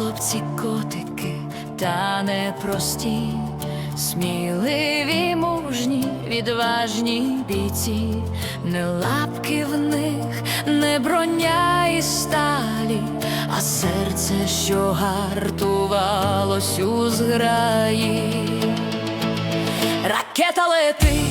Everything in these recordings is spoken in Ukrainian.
хлопці, котики, та непрості, сміливі, мужні, відважні бійці, не лапки в них, не броня і сталі, а серце, що гартувалось у зграї, ракета летить.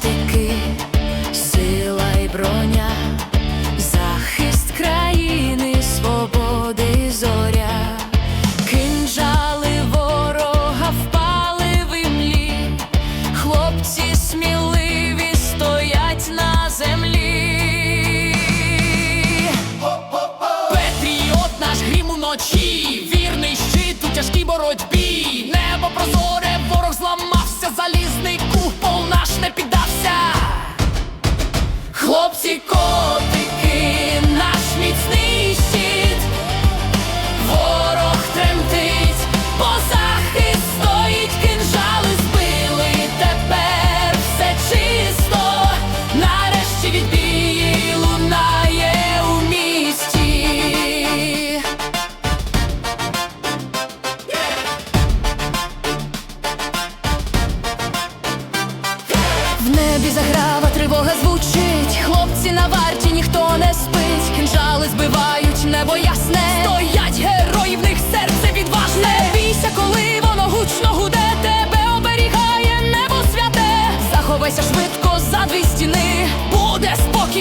Наші сила і броня, захист країни, свободи зоря, кинжали ворога впали в імлі, хлопці сміливі стоять на землі. Патріот наш грім уночі, вірний щит у тяжкій боротьбі. Небо прозоре, ворог зламався, залізний купол наш не піддався.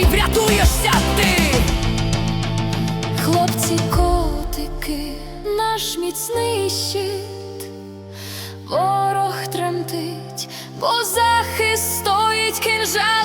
Чи врятуєшся ти? Хлопці, котики, наш міцний щит, ворог тремтить, бо захист стоїть кінжал.